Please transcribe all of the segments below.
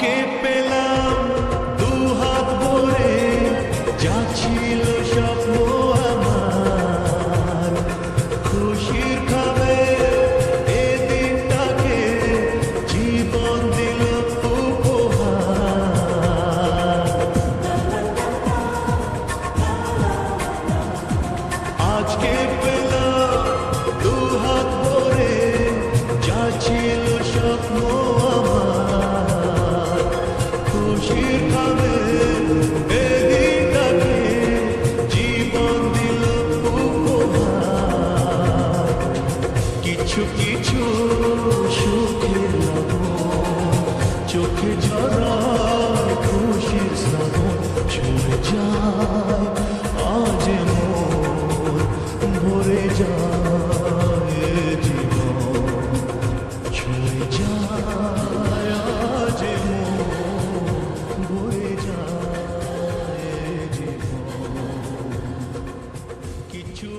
আজকে পেলাম দু হাত ভরে যা ছিল স্বপ্ন। কিছু লবণ চোখে ঝরায় খুশির শ্রাবণ ছুঁয়ে যায়, আজ মোর ভরে যায় জীবন। ছুঁয়ে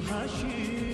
হাসি